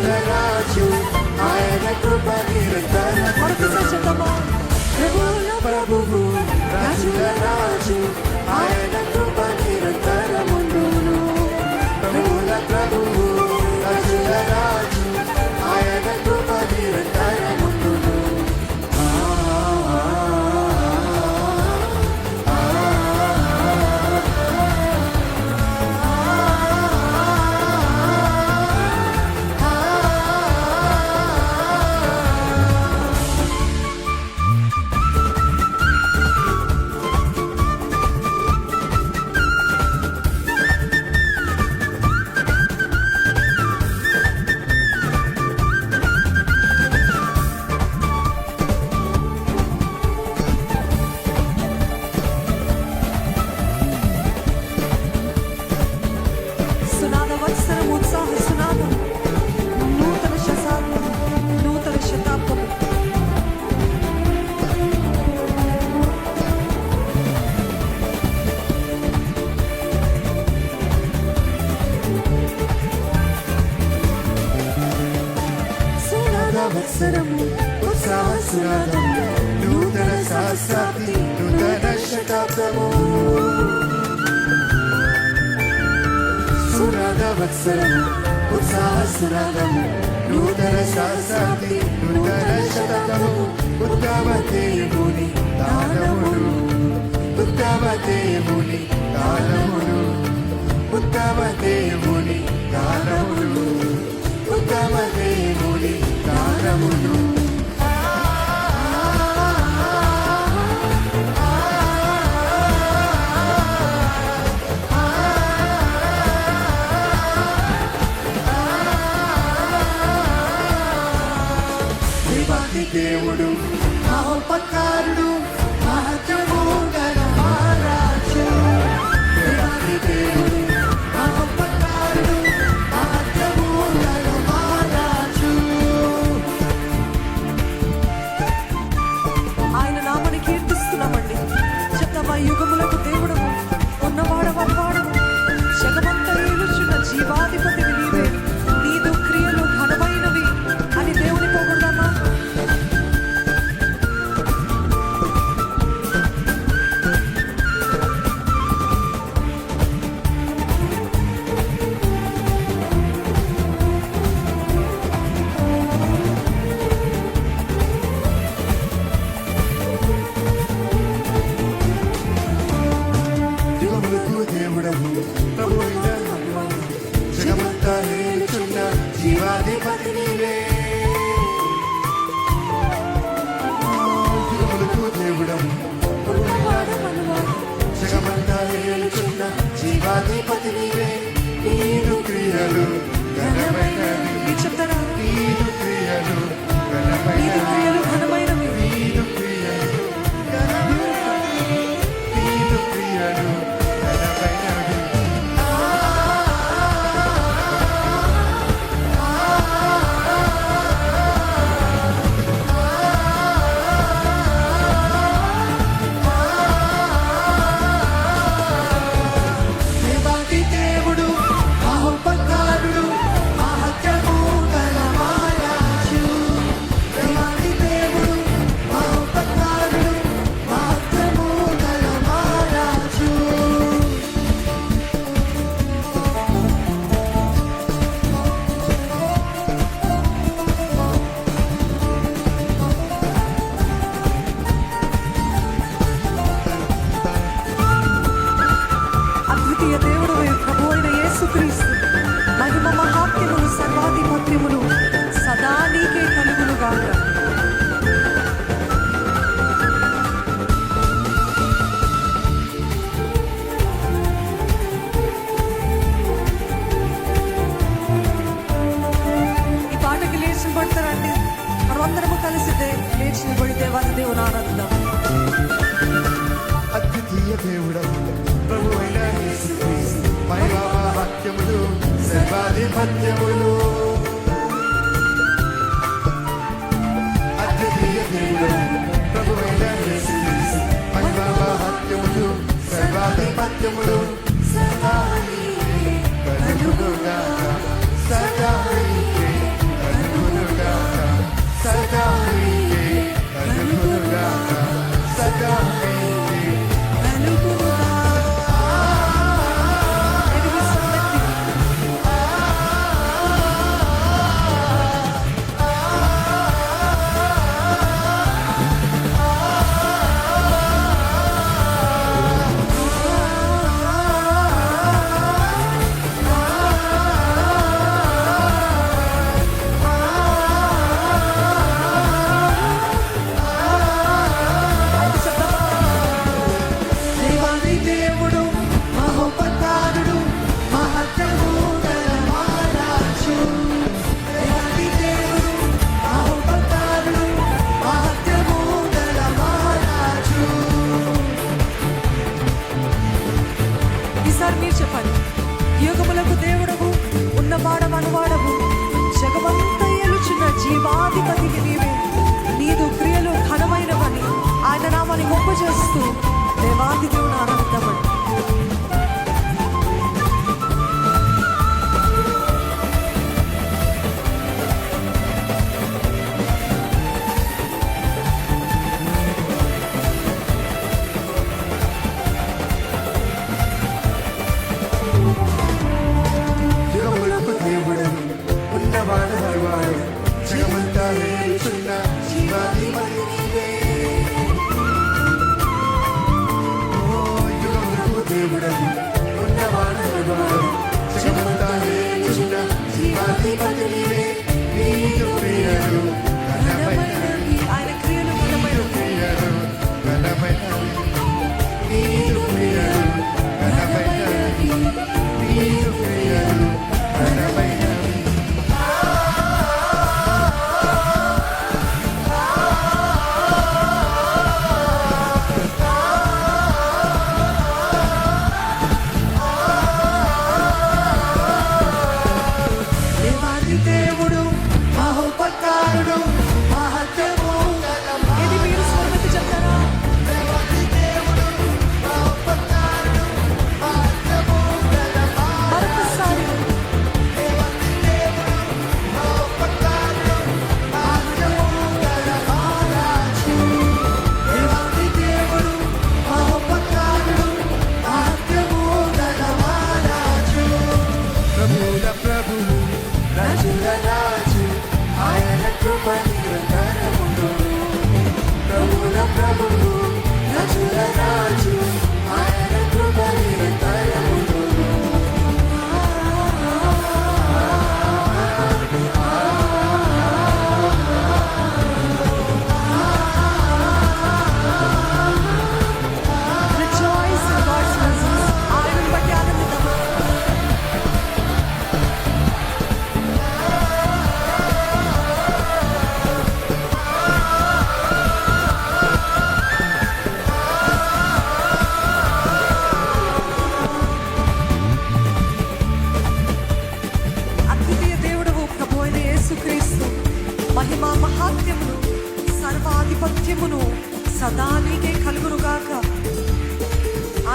i AM é propaganda. Olha o que você está chamando. Revolução para o povo. సుజాతము సురాగవత్సరము ఉత్సాహ సురాగము నూతన శాస్త్రాది నూతన శతకము. ఉత్తమ దేవుని దానముడు ఉత్తమ దేవుని దానముడు ఉత్తమ దేవుని దానముడు ఉత్తమ దేవుని దానముడు జీవాధిపతి నీవే దేవుడం. జగమంతా జీవాధిపతి నీవే నీరు క్రియలు యేసుక్రీస్తు మహిమ మహాత్యములు సర్వాధిపత్యములు సదా నీకే కలుగునుగాక. ఈ పాటకి లేచి పడతారండి మనమందరము కలిసి లేచి నిలబడి దేవాది దేవుని ఆనందం అద్వితీయ దేవుడ ప్రభు అయిన మహిమావాక్యములు సర్వాధిపత్యములు. అద్వితీయ దేవుడు ప్రభువైన మహిమావాక్యములు సర్వాధిపత్యములు. సర్వాధిపతికి నీవే. నీదు క్రియలు ఘనమైనవని ఆయన నామాన్ని గొప్ప చేస్తూ దేవాది దేవుడు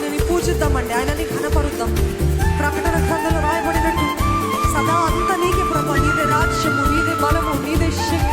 ఆయనని పూజిద్దామండి ఆయనని కనపరుద్దాం ప్రకటన గ్రంథంలో రాయబడినట్టు సదా అంతా నీకే ప్రభా నీదే రాజ్యము నీదే బలము నీదే శక్తి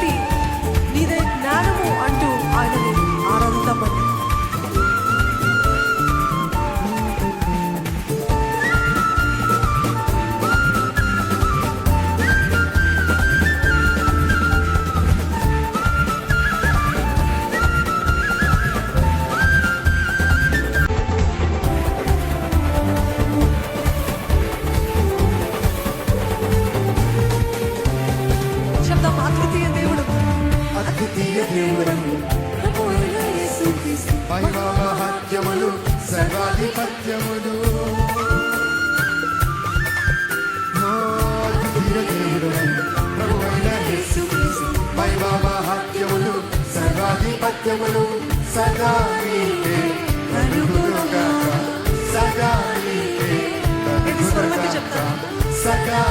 సర్వాధిపత్యమును దేవుడు ప్రభువైన మహిమా మహాత్యములు సర్వాధిపత్యములు సదా నీకే సదా నీకే సదా